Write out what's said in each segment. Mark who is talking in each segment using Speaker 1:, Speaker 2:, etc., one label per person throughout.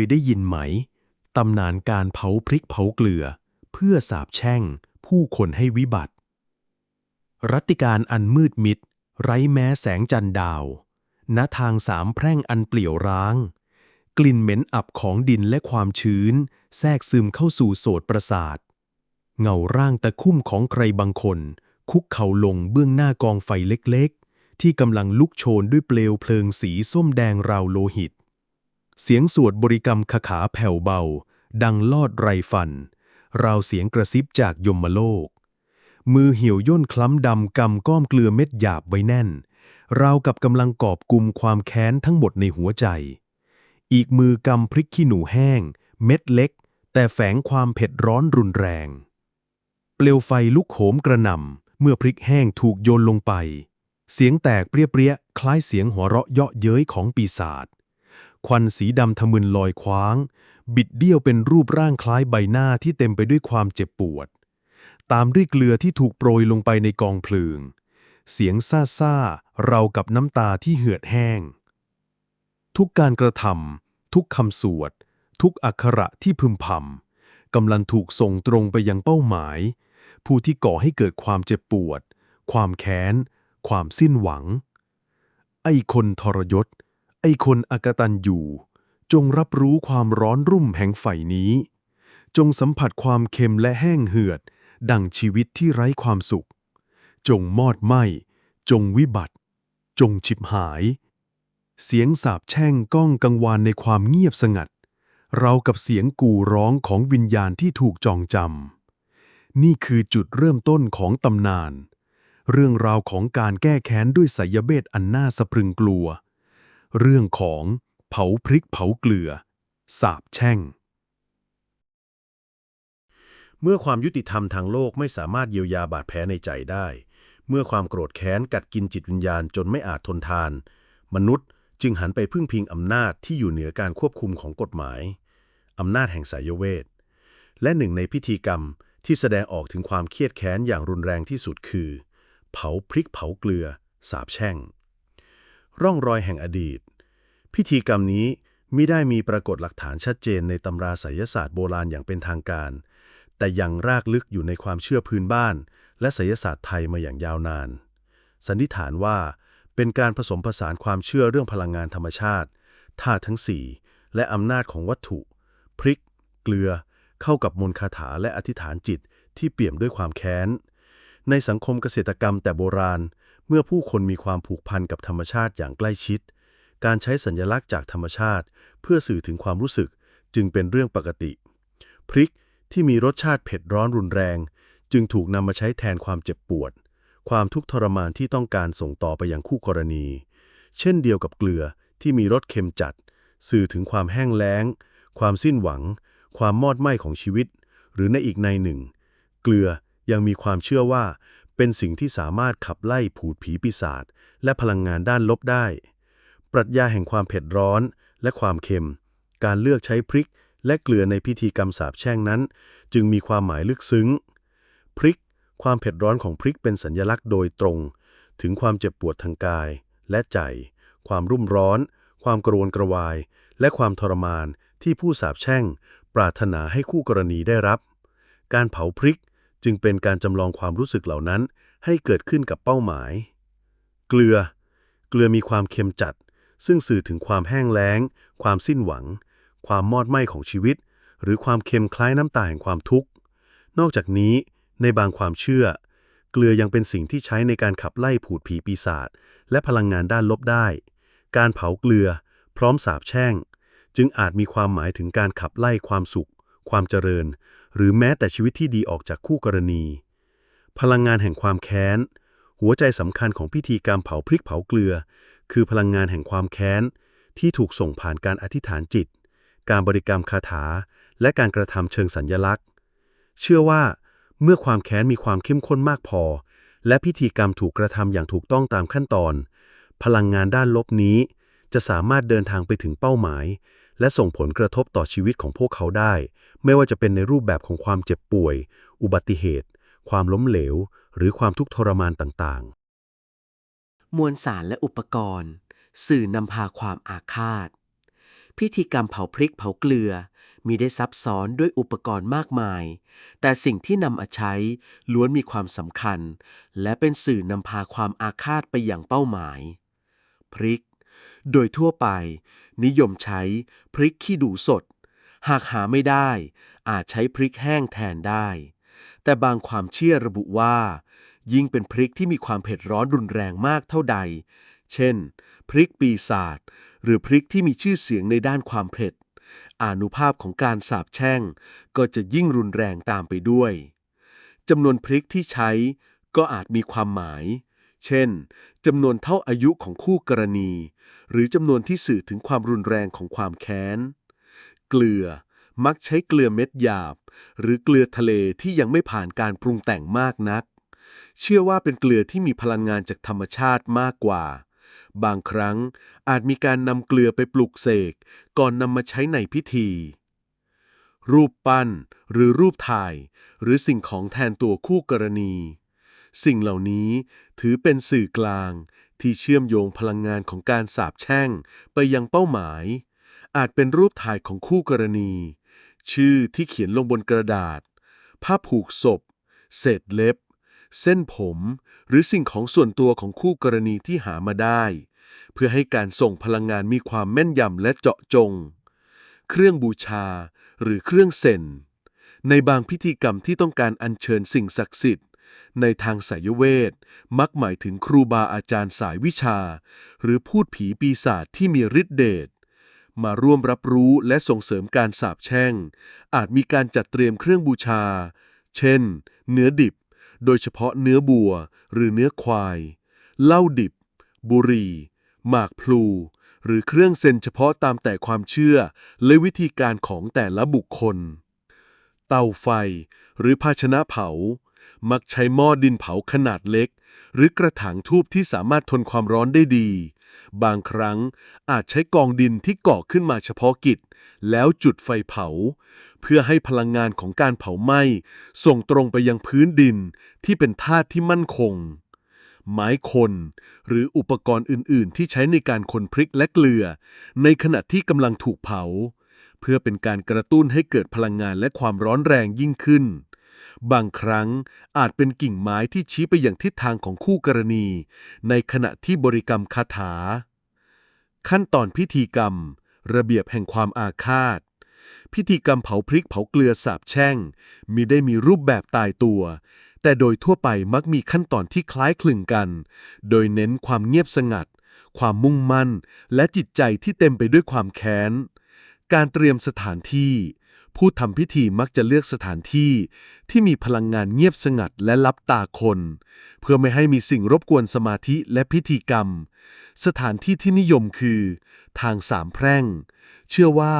Speaker 1: ยได้ยินไหม ตำนานการเผาพริกเผาเกลือ เพื่อสาบแช่ง ผู้คนให้วิบัติ รัติการอันมืดมิด ไร้แม้แสงจันดาว ณทางสามแพร่งอันเปลี่ยวร้าง กลิ่นเหม็นอับของดินและความชื้น แทรกซึมเข้าสู่โสดประสาท เงาร่างตะคุ่มของใครบางคน คุกเข่าลงเบื้องหน้ากองไฟเล็กๆ ที่กำลังลุกโชนด้วยเปลวเพลิงสีส้มแดงราวโลหิต เสียงสวดบริกรรมคาถาแผ่วเบา ดังลอดไรฟัน ราวเสียงกระซิบจากยมโลก มือเหี่ยวย่นคล้ำดำกำก้อมเกลือเม็ดหยาบไว้แน่น ราวกับกำลังกอบกุมความแค้นทั้งหมดในหัวใจ อีกมือกำพริกขี้หนูแห้ง เม็ดเล็ก แต่แฝงความเผ็ดร้อนรุนแรง เปลวไฟลุกโหมกระหน่ำเมื่อพริกแห้งถูกโยนลงไป เสียงแตกเปรี้ยๆคล้ายเสียงหัวเราะเยาะเย้ยของปีศาจ ควันสีดำทะมึนลอยคว้าง บิดเบี้ยวเป็นรูปร่างคล้ายใบหน้าที่เต็มไปด้วยความเจ็บปวด ตามด้วยเกลือที่ถูกโปรยลงไปในกองเพลิง เสียงซ่าซ่าเรากับน้ำตาที่เหือดแห้ง ทุกการกระทำทุกคำสวด ทุกอักขระที่พึมพำกำลังถูกส่งตรงไปยังเป้าหมาย ผู้ที่ก่อให้เกิดความเจ็บปวด ความแค้น ความสิ้นหวัง ไอ้คนทรยศ คนอกตันอยู่ จงรับรู้ความร้อนรุ่มแห่งไฟนี้ จงสัมผัสความเค็มและแห้งเหือด ดังชีวิตที่ไร้ความสุข จงมอดไหมจงวิบัติ จงฉิบหาย เสียงสาบแช่งก้องกังวานในความเงียบสงัด เรากับเสียงกู่ร้องของวิญญาณที่ถูกจองจำนี่คือจุดเริ่มต้นของตำนาน เรื่องราวของการแก้แค้นด้วยไสยเบศอันน่าสะพรึงกลัว เรื่องของเผาพริกเผาเกลือ สาบแช่ง
Speaker 2: เมื่อความยุติธรรมทางโลกไม่สามารถเยียวยาบาดแผลในใจได้ เมื่อความโกรธแค้นกัดกินจิตวิญญาณจนไม่อาจทนทาน มนุษย์จึงหันไปพึ่งพิงอำนาจที่อยู่เหนือการควบคุมของกฎหมาย อำนาจแห่งสายเวท และหนึ่งในพิธีกรรมที่แสดงออกถึงความเครียดแค้นอย่างรุนแรงที่สุดคือ เผาพริกเผาเกลือ สาบแช่ง ร่องรอยแห่งอดีต พิธีกรรมนี้มิได้มีปรากฏหลักฐานชัดเจนในตำราไสยศาสตร์โบราณอย่างเป็นทางการ แต่ยังรากลึกอยู่ในความเชื่อพื้นบ้าน และไสยศาสตร์ไทยมาอย่างยาวนาน สันนิษฐานว่าเป็นการผสมผสานความเชื่อเรื่องพลังงานธรรมชาติธาตุทั้งสี่และอำนาจของวัตถุ พริก เกลือ เข้ากับมนต์คาถาและอธิษฐานจิตที่เปี่ยมด้วยความแค้น ในสังคมเกษตรกรรมแต่โบราณ เมื่อผู้คนมีความผูกพันกับธรรมชาติอย่างใกล้ชิด การใช้สัญลักษณ์จากธรรมชาติ เพื่อสื่อถึงความรู้สึกจึงเป็นเรื่องปกติ พริกที่มีรสชาติเผ็ดร้อนรุนแรง จึงถูกนำมาใช้แทนความเจ็บปวด ความทุกข์ทรมานที่ต้องการส่งต่อไปอยังคู่กรณี เช่นเดียวกับเกลือที่มีรสเค็มจัด สื่อถึงความแห้งแล้ง ความสิ้นหวัง ความมอดไหม้ของชีวิต หรือในอีกในหนึ่ง เกลือยังมีความเชื่อว่า เป็นสิ่งที่สามารถขับไล่ผูดผีปีศาจและพลังงานด้านลบได้ ปรัชญาแห่งความเผ็ดร้อนและความเค็ม การเลือกใช้พริกและเกลือในพิธีกรรมสาบแช่งนั้น จึงมีความหมายลึกซึ้ง พริก ความเผ็ดร้อนของพริกเป็นสัญลักษณ์โดยตรง ถึงความเจ็บปวดทางกายและใจ ความรุ่มร้อน ความกระวนกระวาย และความทรมานที่ผู้สาบแช่ง ปรารถนาให้คู่กรณีได้รับ การเผาพริก จึงเป็นการจำลองความรู้สึกเหล่านั้นให้เกิดขึ้นกับเป้าหมาย เกลือ เกลือมีความเค็มจัด ซึ่งสื่อถึงความแห้งแล้ง ความสิ้นหวัง ความมอดไหม้ของชีวิต หรือความเค็มคล้ายน้ำตาแห่งความทุกข์ นอกจากนี้ ในบางความเชื่อ เกลือยังเป็นสิ่งที่ใช้ในการขับไล่ผูดผีปีศาจและพลังงานด้านลบได้ การเผาเกลือ พร้อมสาบแช่ง จึงอาจมีความหมายถึงการขับไล่ความสุข ความเจริญ หรือแม้แต่ชีวิตที่ดีออกจากคู่กรณี พลังงานแห่งความแค้น หัวใจสำคัญของพิธีการมเผาพริกเผาเกลือ คือพลังงานแห่งความแค้น ที่ถูกส่งผ่านการอธิษฐานจิต การบริกรรมคาถา และการกระทำเชิงสัญญลักษณ์ เชื่อว่า เมื่อความแค้นมีความเข้มข้นมากพอ และพิธีกรรมถูกกระทำอย่างถูกต้องตามขั้นตอน พลังงานด้านลบนี้จะสามารถเดินทางไปถึงเป้าหมาย และส่งผลกระทบต่อชีวิตของพวกเขาได้ ไม่ว่าจะเป็นในรูปแบบของความเจ็บป่วย อุบัติเหตุ ความล้มเหลว หรือความทุกข์ทรมานต่างๆ
Speaker 3: มวลสารและอุปกรณ์ สื่อนำพาความอาฆาต พิธีกรรมเผาพริกเผาเกลือ มีได้ซับซ้อนด้วยอุปกรณ์มากมาย แต่สิ่งที่นำมาใช้ล้วนมีความสำคัญ และเป็นสื่อนำพาความอาฆาตไปอย่างเป้าหมาย พริก โดยทั่วไป นิยมใช้พริกขี้ดูสด หากหาไม่ได้ อาจใช้พริกแห้งแทนได้ แต่บางความเชื่อระบุว่า ยิ่งเป็นพริกที่มีความเผ็ดร้อนรุนแรงมากเท่าใด เช่น พริกปีศาจหรือพริกที่มีชื่อเสียงในด้านความเผ็ดอานุภาพของการสาบแช่ง ก็จะยิ่งรุนแรงตามไปด้วยจำนวนพริกที่ใช้ก็อาจมีความหมาย เช่นจำนวนเท่าอายุของคู่กรณี หรือจำนวนที่สื่อถึงความรุนแรงของความแค้น เกลือมักใช้เกลือเม็ดหยาบ หรือเกลือทะเลที่ยังไม่ผ่านการปรุงแต่งมากนัก เชื่อว่าเป็นเกลือที่มีพลังงานจากธรรมชาติมากกว่า บางครั้งอาจมีการนำเกลือไปปลุกเสก ก่อนนำมาใช้ในพิธี รูปปั้น หรือรูปถ่าย หรือสิ่งของแทนตัวคู่กรณี สิ่งเหล่านี้ถือเป็นสื่อกลาง ที่เชื่อมโยงพลังงานของการสาบแช่ง ไปยังเป้าหมาย อาจเป็นรูปถ่ายของคู่กรณี ชื่อที่เขียนลงบนกระดาษ ผ้าผูกศพ เศษเล็บ เส้นผม หรือสิ่งของส่วนตัวของคู่กรณีที่หามาได้ เพื่อให้การส่งพลังงานมีความแม่นยำและเจาะจง เครื่องบูชา หรือเครื่องเซนในบางพิธีกรรมที่ต้องการอัญเชิญสิ่งศักดิ์สิทธิ์ ในทางสายเวท มักหมายถึงครูบาอาจารย์สายวิชา หรือพูดผีปีศาจที่มีฤทธิเดชมาร่วมรับรู้และส่งเสริมการสาบแช่ง อาจมีการจัดเตรียมเครื่องบูชา เช่น เนื้อดิบ โดยเฉพาะเนื้อบัว หรือเนื้อควาย เหล้าดิบ บุหรี่ หมากพลู หรือเครื่องเซนเฉพาะตามแต่ความเชื่อ และวิธีการของแต่ละบุคคล เตาไฟ หรือภาชนะเผา มักใช้หม้อดินเผาขนาดเล็ก หรือกระถางทูบที่สามารถทนความร้อนได้ดี บางครั้งอาจใช้กองดินที่ก่อขึ้นมาเฉพาะกิจ แล้วจุดไฟเผา เพื่อให้พลังงานของการเผาไหม้ ส่งตรงไปยังพื้นดินที่เป็นธาตุที่มั่นคง ไม้คน หรืออุปกรณ์อื่น ๆ ที่ใช้ในการคนพริกและเกลือ ในขณะที่กำลังถูกเผา เพื่อเป็นการกระตุ้นให้เกิดพลังงานและความร้อนแรงยิ่งขึ้น บางครั้งอาจเป็นกิ่งไม้ที่ชี้ไปอย่างทิศทางของคู่กรณี ในขณะที่บริกรรมคาถา ขั้นตอนพิธีกรรม ระเบียบแห่งความอาฆาต พิธีกรรมเผาพริกเผาเกลือสาบแช่งมีได้มีรูปแบบตายตัว แต่โดยทั่วไปมักมีขั้นตอนที่คล้ายคลึงกัน โดยเน้นความเงียบสงัด ความมุ่งมั่น และจิตใจที่เต็มไปด้วยความแค้นการเตรียมสถานที่ ผู้ทำพิธีมักจะเลือกสถานที่ ที่มีพลังงานเงียบสงัดและลับตาคน เพื่อไม่ให้มีสิ่งรบกวนสมาธิและพิธีกรรม สถานที่ที่นิยมคือ ทางสามแพร่ง เชื่อว่า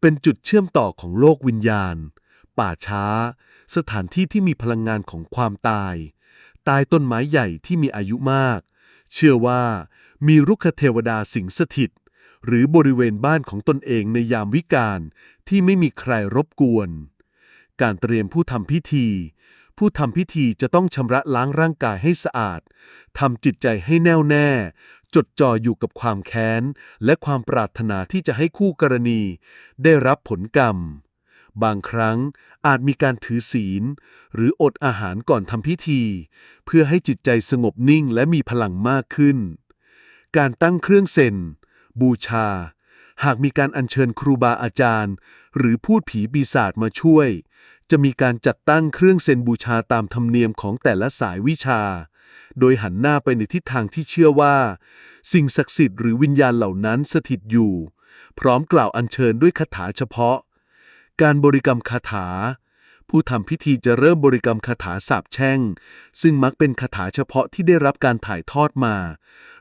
Speaker 3: เป็นจุดเชื่อมต่อของโลกวิญญาณ ป่าช้า สถานที่ที่มีพลังงานของความตายใต้ต้นไม้ใหญ่ที่มีอายุมาก เชื่อว่ามีรุกขเทวดาสิงสถิต หรือบริเวณบ้านของตนเองในยามวิกาลที่ไม่มีใครรบกวน การเตรียมผู้ทำพิธี ผู้ทำพิธีจะต้องชำระล้างร่างกายให้สะอาดทำจิตใจให้แน่วแน่ จดจ่ออยู่กับความแค้น และความปรารถนาที่จะให้คู่กรณี ได้รับผลกรรม บางครั้งอาจมีการถือศีล หรืออดอาหารก่อนทำพิธี เพื่อให้จิตใจสงบนิ่งและมีพลังมากขึ้นการตั้งเครื่องเซน บูชา หากมีการอัญเชิญครูบาอาจารย์ หรือพูดผีปีศาจมาช่วย จะมีการจัดตั้งเครื่องเซนบูชาตามธรรมเนียมของแต่ละสายวิชา โดยหันหน้าไปในทิศทางที่เชื่อว่า สิ่งศักดิ์สิทธิ์หรือวิญญาณเหล่านั้นสถิตอยู่ พร้อมกล่าวอัญเชิญด้วยคาถาเฉพาะ การบริกรรมคาถา ผู้ทำพิธีจะเริ่มบริกรรมคาถาสาบแช่ง ซึ่งมักเป็นคาถาเฉพาะที่ได้รับการถ่ายทอดมา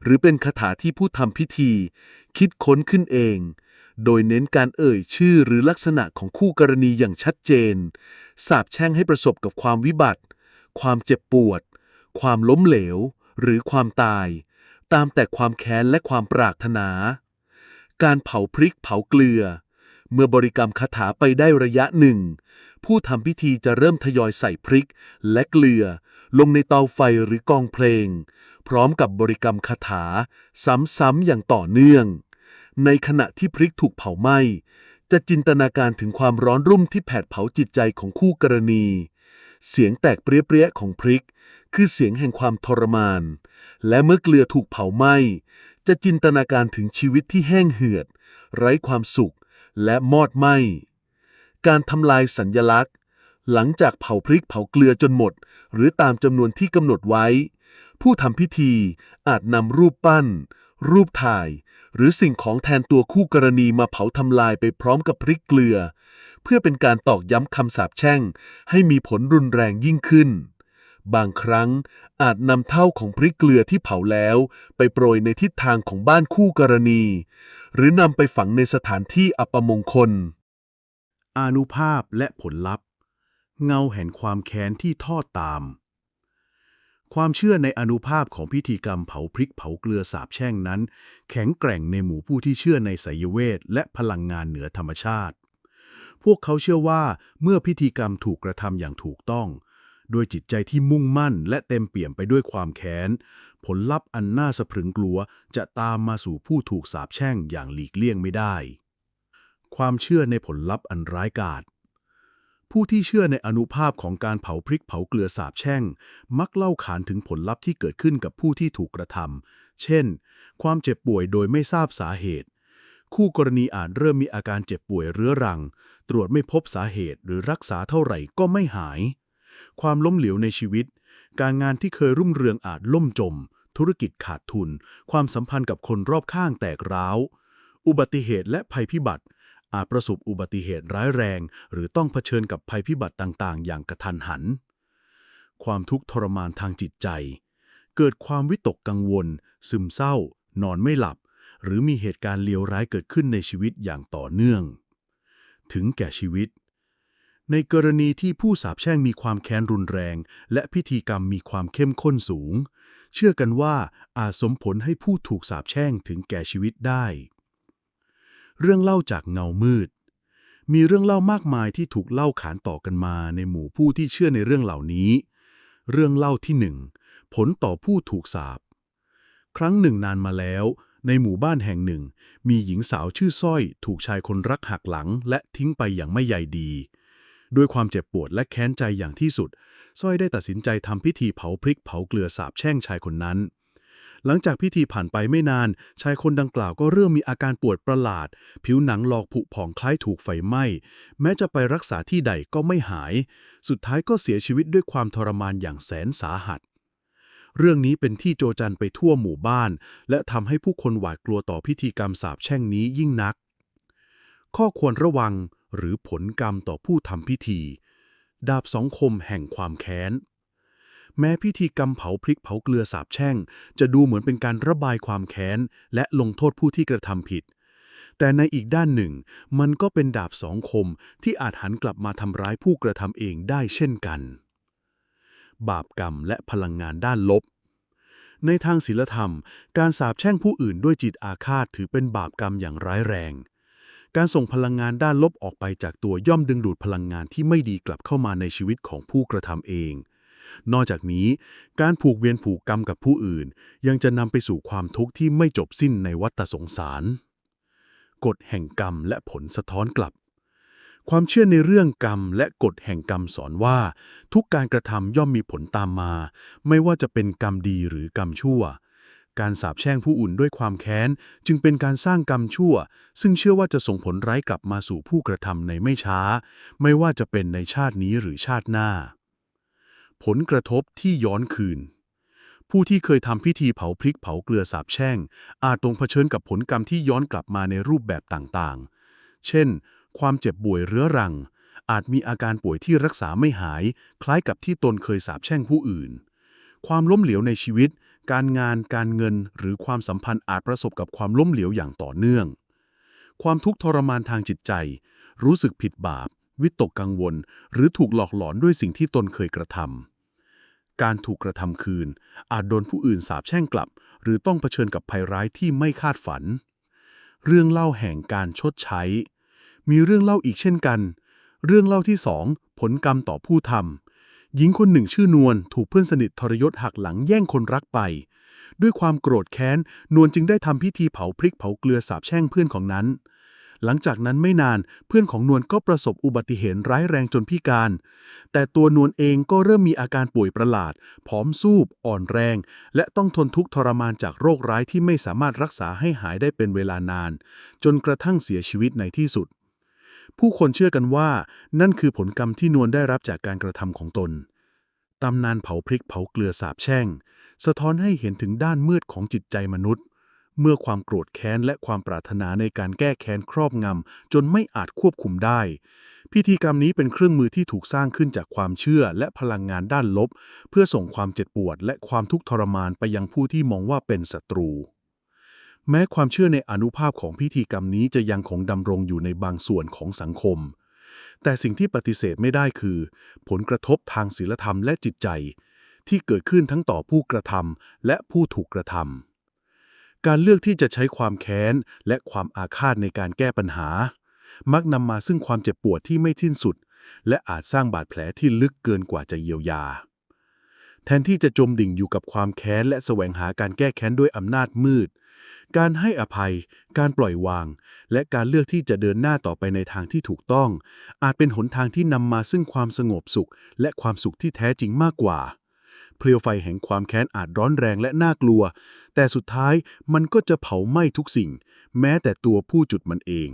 Speaker 3: หรือเป็นคาถาที่ผู้ทำพิธี คิดค้นขึ้นเอง โดยเน้นการเอ่ยชื่อหรือลักษณะของคู่กรณีอย่างชัดเจน สาบแช่งให้ประสบกับความวิบัติ ความเจ็บปวด ความล้มเหลว หรือความตาย ตามแต่ความแค้นและความปรารถนา การเผาพริกเผาเกลือ เมื่อบริกรรมคาถาไปได้ระยะหนึ่ง ผู้ทำพิธีจะเริ่มทยอยใส่พริก และเกลือ ลงในเตาไฟหรือกองเพลง พร้อมกับบริกรรมคาถา ซ้ำๆอย่างต่อเนื่อง
Speaker 4: ในขณะที่พริกถูกเผาไหม้จะจินตนาการถึงความร้อนรุ่มที่แผดเผาจิตใจของคู่กรณี เสียงแตกเปรี้ยๆของพริก คือเสียงแห่งความทรมาน และเมื่อเกลือถูกเผาไหม้จะจินตนาการถึงชีวิตที่แห้งเหือด ไร้ความสุข และมอดไหม้ การทำลายสัญญลักษณ์ หลังจากเผาพริกเผาเกลือจนหมด หรือตามจำนวนที่กำหนดไว้ ผู้ทำพิธีอาจนำรูปปั้น รูปถ่าย หรือสิ่งของแทนตัวคู่กรณีมาเผาทำลายไปพร้อมกับพริกเกลือ เพื่อเป็นการตอกย้ำคำสาปแช่ง ให้มีผลรุนแรงยิ่งขึ้น บางครั้งอาจนำเท่าของพริกเกลือที่เผาแล้ว ไปโปรยในทิศทางของบ้านคู่กรณี หรือนำไปฝังในสถานที่อัปมงคล
Speaker 2: อานุภาพและผลลัพธ์ เงาแห่งความแค้นที่ทอดตาม ความเชื่อในอนุภาพของพิธีกรรมเผาพริกเผาเกลือสาบแช่งนั้น แข็งแกร่งในหมู่ผู้ที่เชื่อในไสยเวทและพลังงานเหนือธรรมชาติพวกเขาเชื่อว่าเมื่อพิธีกรรมถูกกระทำอย่างถูกต้อง ด้วยจิตใจที่มุ่งมั่นและเต็มเปี่ยมไปด้วยความแค้น ผลลัพธ์อันน่าสะพรึงกลัวจะตามมาสู่ผู้ถูกสาปแช่งอย่างหลีกเลี่ยงไม่ได้ ความเชื่อในผลลัพธ์อันร้ายกาจผู้ที่เชื่อในอนุภาพของการเผาพริกเผาเกลือสาบแช่ง มักเล่าขานถึงผลลัพธ์ที่เกิดขึ้นกับผู้ที่ถูกกระทำ เช่น ความเจ็บป่วยโดยไม่ทราบสาเหตุ คู่กรณีอาจเริ่มมีอาการเจ็บป่วยเรื้อรัง ตรวจไม่พบสาเหตุหรือรักษาเท่าไหร่ก็ไม่หาย ความล้มเหลวในชีวิต การงานที่เคยรุ่งเรืองอาจล่มจม ธุรกิจขาดทุน ความสัมพันธ์กับคนรอบข้างแตกร้าว อุบัติเหตุและภัยพิบัติ อาจประสบอุบัติเหตุร้ายแรง หรือต้องเผชิญกับภัยพิบัติต่างๆ อย่างกระทันหัน ความทุกข์ทรมานทางจิตใจ เกิดความวิตกกังวล ซึมเศร้า นอนไม่หลับ หรือมีเหตุการณ์เลวร้ายเกิดขึ้นในชีวิตอย่างต่อเนื่อง ถึงแก่ชีวิต ในกรณีที่ผู้สาปแช่งมีความแค้นรุนแรง และพิธีกรรมมีความเข้มข้นสูง เชื่อกันว่าอาจสมผลให้ผู้ถูกสาปแช่งถึงแก่ชีวิตได้ เรื่องเล่าจากเงามืด มีเรื่องเล่ามากมายที่ถูกเล่าขานต่อกันมาในหมู่ผู้ที่เชื่อในเรื่องเหล่านี้ เรื่องเล่าที่หนึ่งผลต่อผู้ถูกสาปครั้งหนึ่งนานมาแล้ว ในหมู่บ้านแห่งหนึ่ง มีหญิงสาวชื่อสร้อย ถูกชายคนรักหักหลัง และทิ้งไปอย่างไม่ใยดี ด้วยความเจ็บปวดและแค้นใจอย่างที่สุดสร้อยได้ตัดสินใจทำพิธีเผาพริกเผาเกลือสาบแช่งชายคนนั้น หลังจากพิธีผ่านไปไม่นาน ชายคนดังกล่าวก็เริ่มมีอาการปวดประหลาด ผิวหนังหลอกผุผ่องคล้ายถูกไฟไหม้ แม้จะไปรักษาที่ใดก็ไม่หาย สุดท้ายก็เสียชีวิตด้วยความทรมานอย่างแสนสาหัสเรื่องนี้เป็นที่โจจันไปทั่วหมู่บ้าน และทำให้ผู้คนหวาดกลัวต่อพิธีกรรมสาปแช่งนี้ยิ่งนัก ข้อควรระวัง หรือผลกรรมต่อผู้ทำพิธี ดาบสองคมแห่งความแค้น แม้พิธีกรรมเผาพริกเผาเกลือสาบแช่ง จะดูเหมือนเป็นการระบายความแค้น และลงโทษผู้ที่กระทำผิด แต่ในอีกด้านหนึ่ง มันก็เป็นดาบสองคมที่อาจหันกลับมาทำร้ายผู้กระทำเองได้เช่นกัน บาปกรรมและพลังงานด้านลบในทางศีลธรรม การสาปแช่งผู้อื่นด้วยจิตอาฆาตถือเป็นบาปกรรมอย่างร้ายแรง การส่งพลังงานด้านลบออกไปจากตัวย่อมดึงดูดพลังงานที่ไม่ดีกลับเข้ามาในชีวิตของผู้กระทำเอง นอกจากนี้ การผูกเวียนผูกกรรมกับผู้อื่น ยังจะนำไปสู่ความทุกข์ที่ไม่จบสิ้นในวัฏสงสาร กฎแห่งกรรมและผลสะท้อนกลับ ความเชื่อในเรื่องกรรมและกฎแห่งกรรมสอนว่า ทุกการกระทำย่อมมีผลตามมา ไม่ว่าจะเป็นกรรมดีหรือกรรมชั่ว การสาปแช่งผู้อื่นด้วยความแค้น จึงเป็นการสร้างกรรมชั่ว ซึ่งเชื่อว่าจะส่งผลร้ายกลับมาสู่ผู้กระทำในไม่ช้า ไม่ว่าจะเป็นในชาตินี้หรือชาติหน้า ผลกระทบที่ย้อนคืน ผู้ที่เคยทำพิธีเผาพริกเผาเกลือสาบแช่ง อาจต้องเผชิญกับผลกรรมที่ย้อนกลับมาในรูปแบบต่างๆ เช่น ความเจ็บป่วยเรื้อรัง อาจมีอาการป่วยที่รักษาไม่หาย คล้ายกับที่ตนเคยสาบแช่งผู้อื่นความล้มเหลวในชีวิต การงานการเงินหรือความสัมพันธ์อาจประสบกับความล้มเหลวอย่างต่อเนื่อง ความทุกข์ทรมานทางจิตใจ รู้สึกผิดบาป วิตกกังวล หรือถูกหลอกหลอนด้วยสิ่งที่ตนเคยกระทำการถูกกระทำคืน อาจโดนผู้อื่นสาปแช่งกลับ หรือต้องเผชิญกับภัยร้ายที่ไม่คาดฝัน เรื่องเล่าแห่งการชดใช้ มีเรื่องเล่าอีกเช่นกัน เรื่องเล่าที่สองผลกรรมต่อผู้ทำ หญิงคนหนึ่งชื่อนวลถูกเพื่อนสนิททรยศหักหลังแย่งคนรักไป
Speaker 5: ด้วยความโกรธแค้น นวลจึงได้ทำพิธีเผาพริกเผาเกลือสาบแช่งเพื่อนของนั้น หลังจากนั้นไม่นานเพื่อนของนวลก็ประสบอุบัติเหตุร้ายแรงจนพิการ แต่ตัวนวลเองก็เริ่มมีอาการป่วยประหลาด ผอมซูบ อ่อนแรง และต้องทนทุกข์ทรมานจากโรคร้ายที่ไม่สามารถรักษาให้หายได้เป็นเวลานาน จนกระทั่งเสียชีวิตในที่สุด ผู้คนเชื่อกันว่านั่นคือผลกรรมที่นวลได้รับจากการกระทำของตน ตำนานเผาพริกเผาเกลือสาบแช่ง สะท้อนให้เห็นถึงด้านมืดของจิตใจมนุษย์ เมื่อความโกรธแค้นและความปรารถนาในการแก้แค้นครอบงำจนไม่อาจควบคุมได้ พิธีกรรมนี้เป็นเครื่องมือที่ถูกสร้างขึ้นจากความเชื่อและพลังงานด้านลบ เพื่อส่งความเจ็บปวดและความทุกข์ทรมานไปยังผู้ที่มองว่าเป็นศัตรู แม้ความเชื่อในอนุภาพของพิธีกรรมนี้จะยังคงดำรงอยู่ในบางส่วนของสังคม แต่สิ่งที่ปฏิเสธไม่ได้คือ ผลกระทบทางศีลธรรมและจิตใจ ที่เกิดขึ้นทั้งต่อผู้กระทำและผู้ถูกกระทำการเลือกที่จะใช้ความแค้นและความอาฆาตในการแก้ปัญหา มักนำมาซึ่งความเจ็บปวดที่ไม่สิ้นสุด และอาจสร้างบาดแผลที่ลึกเกินกว่าจะเยียวยา แทนที่จะจมดิ่งอยู่กับความแค้นและแสวงหาการแก้แค้นด้วยอำนาจมืด การให้อภัย การปล่อยวาง และการเลือกที่จะเดินหน้าต่อไปในทางที่ถูกต้อง อาจเป็นหนทางที่นำมาซึ่งความสงบสุข และความสุขที่แท้จริงมากกว่าเปลวไฟแห่งความแค้นอาจร้อนแรงและน่ากลัว แต่สุดท้ายมันก็จะเผาไหม้ทุกสิ่ง แม้แต่ตัวผู้จุดมันเอง